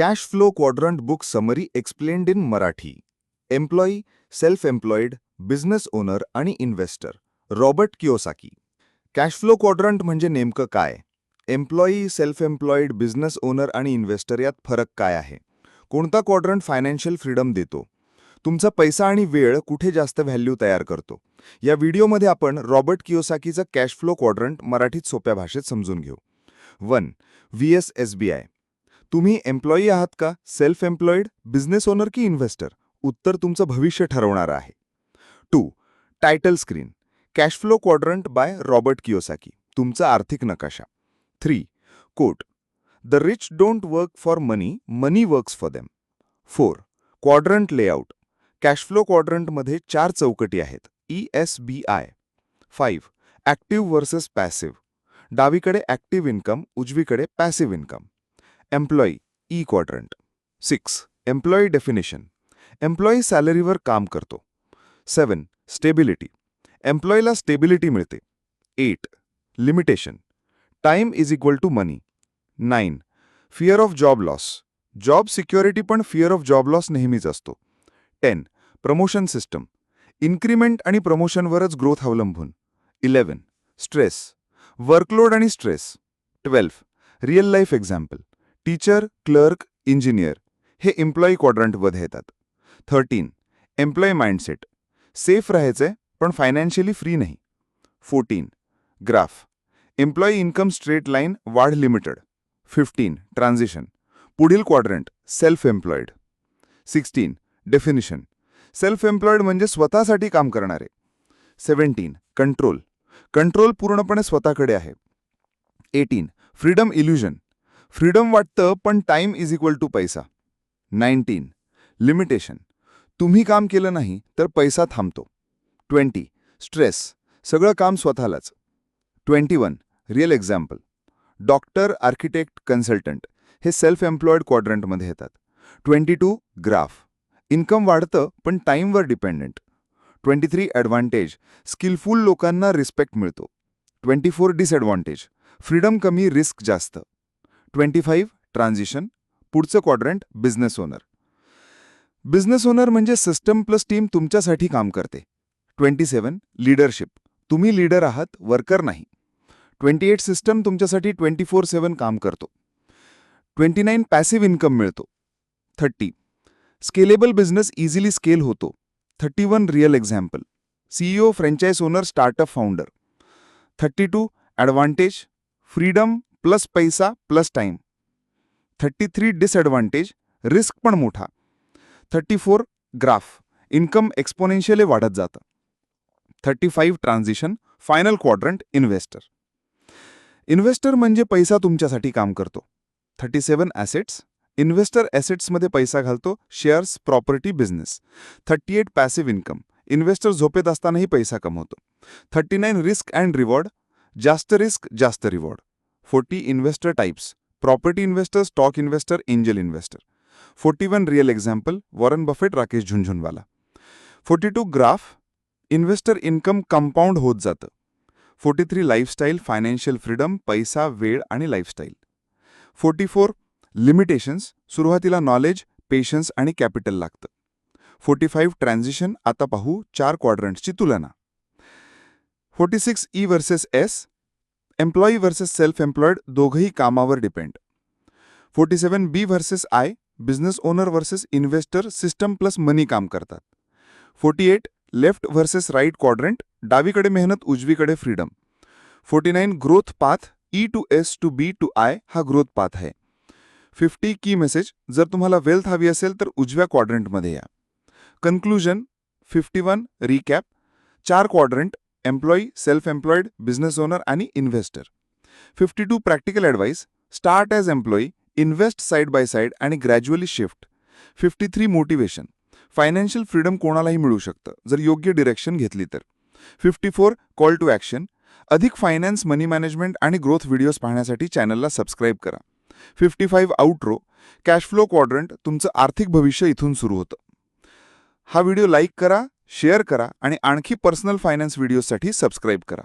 Cash flow quadrant book summary explained in Marathi. Employee self employed business owner आणि investor Robert Kiyosaki. Cash flow quadrant म्हणजे नेमकं काय? Employee self employed business owner आणि investor यात फरक काय आहे? कोणता क्वाड्रंट फायनान्शियल फ्रीडम देतो? तुमचा पैसा आणि वेळ कुठे जास्त व्हॅल्यू तयार करतो? या व्हिडिओमध्ये आपण रॉबर्ट किओसाकीचं कॅश फ्लो क्वाड्रंट मराठीत सोप्या भाषेत समजून घेऊ. One V S S B I तुम्ही एम्प्लॉई आहात का? सेल्फ एम्प्लॉईड बिझनेस ओनर की इन्व्हेस्टर? उत्तर तुमचं भविष्य ठरवणार आहे. Two title screen. Cash flow quadrant by Robert Kiyosaki तुमचा आर्थिक नकाशा. Three quote. The rich don't work for money money works for them. Four quadrant layout. Cash flow क्वाड्रंटमध्ये चार चौकटी आहेत. E S B I. Five active versus passive. डावीकडे active income उजवीकडे passive income. Employee E quadrant six employee definition employee सॅलरीवर काम करतो. Seven stability एम्प्लॉईला stability मिळते. Eight limitation time is equal to money nine fear of job loss job security पण fear of job loss नेहमीच असतो. Ten promotion system increment आणि प्रमोशनवरच growth अवलंबून. इलेवन स्ट्रेस वर्कलोड आणि stress twelve real life example teacher clerk engineer हे employee क्वाड्रंटमध्ये येतात. Thirteen employee mindset. सेफ राहायचंय पण फायनान्शियली फ्री नाही. Fourteen graph. Employee income straight line वाढ लिमिटेड. Fifteen transition. पुढील quadrant self employed sixteen definition. Self employed म्हणजे स्वतःसाठी काम करणारे. Seventeen control. कंट्रोल पूर्णपणे स्वतःकडे आहे. Eighteen freedom illusion. फ्रीडम वाटतं पण टाईम इज इक्वल टू पैसा. Nineteen limitation. तुम्ही काम केलं नाही तर पैसा थांबतो. ट्वेंटी. स्ट्रेस. सगळं काम स्वतःलाच. Twenty one. Real example. Doctor architect consultant. हे सेल्फ एम्प्लॉईड क्वाड्रंटमध्ये येतात. Twenty two. ग्राफ. इन्कम वाढतं पण टाईमवर dependent. Twenty three. Advantage. Skillful लोकांना रिस्पेक्ट मिळतो. Twenty four. डिसॲडव्हान्टेज. फ्रीडम कमी रिस्क जास्त. ट्वेंटी फाईव्ह ट्रान्झिशन पुढचं quadrant business owner business owner म्हणजे सिस्टम प्लस टीम तुमच्यासाठी काम करते. ट्वेंटी सेवन लीडरशिप तुम्ही लीडर आहात वर्कर नाही. ट्वेंटी एट सिस्टम तुमच्यासाठी ट्वेंटी फोर सेवन काम करतो. ट्वेंटी नाईन पॅसिव्ह इन्कम मिळतो. Thirty scalable business easily scale होतो. Thirty one real example CEO franchise owner startup founder thirty two advantage freedom plus पैसा plus time thirty three disadvantage risk पण मोठा. Thirty four graph income exponentially वाढत जातं. Thirty five transition final quadrant investor. Investor म्हणजे पैसा तुमच्यासाठी काम करतो. थर्टी सेवन ॲसेट्स इन्व्हेस्टर ॲसेट्समध्ये पैसा घालतो shares property business. Thirty eight passive income investor झोपेत असतानाही पैसा कमवतो. Thirty nine risk and reward जास्त रिस्क जास्त reward. Forty investor types property investor stock investor angel investor. Forty one real example Warren Buffett Rakesh Jhunjhunwala. Forty two graph investor income compound होत जातं. Forty three lifestyle financial freedom पैसा वेळ आणि lifestyle. Forty four limitations सुरुवातीला knowledge patience आणि capital लागतं. Forty five transition आता पाहू चार क्वाड्रंट्सची तुलना. Forty six E versus S employee versus self employed दोघंही कामावर depend forty seven B versus I business owner versus investor system plus money काम करतात. Forty eight left versus right quadrant डावीकडे मेहनत, उजवीकडे freedom forty nine growth path E to S to B to I हा growth path आहे. Fifty की message जर तुम्हाला वेल्थ हवी असेल तर उजव्या क्वाड्रंटमध्ये या. कन्क्लुजन फिफ्टी वन रिकॅप चार quadrant employee self employed business owner आणि investor fifty two practical advice start as employee invest side by side आणि gradually shift fifty three motivation financial freedom कोणालाही मिळू शकतं जर योग्य डिरेक्शन घेतली तर. Fifty four call to action अधिक फायनान्स मनी मॅनेजमेंट आणि ग्रोथ व्हिडिओज पाहण्यासाठी चॅनलला सबस्क्राईब करा. Fifty five outro cash flow quadrant तुमचं आर्थिक भविष्य इथून सुरू होतं. हा व्हिडिओ लाईक करा शेअर करा आणि आणखी पर्सनल फायनान्स व्हिडिओसाठी सबस्क्राईब करा.